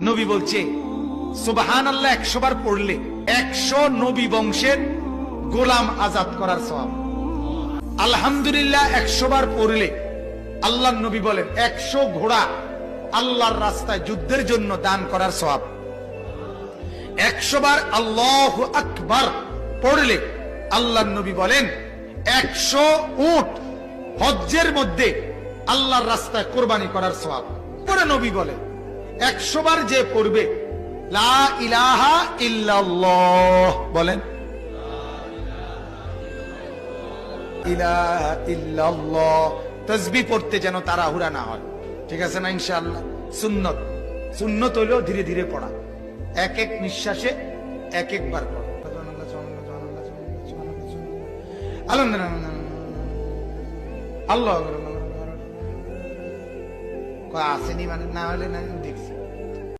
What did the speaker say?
নবী বলছে সুবাহান আল্লাহ একশো বার পড়লে একশো নবী বংশের গোলাম আজাদ করার সব আলহামদুলিল্লাহ, একশো বার পড়লে আল্লাহ নবী বলেন, একশো ঘোড়া আল্লাহর রাস্তায় যুদ্ধের জন্য দান করার সব একশো বার আল্লাহ আকবার পড়লে আল্লাহ নবী বলেন, একশো উট হজ্জের মধ্যে আল্লাহর রাস্তায় কোরবানি করার সব পরে নবী বলেন একশো বার যে পড়বে ইলাহা ইল্লাল্লাহ বলেন। পড়তে যেন না হয়। ঠিক আছে না ইনশাআল্লাহ? সুন্নত। ধীরে ধীরে পড়া। এক এক নিঃশ্বাসে এক একবার আল্লাহ আসেনি মানে না হলে না দেখছি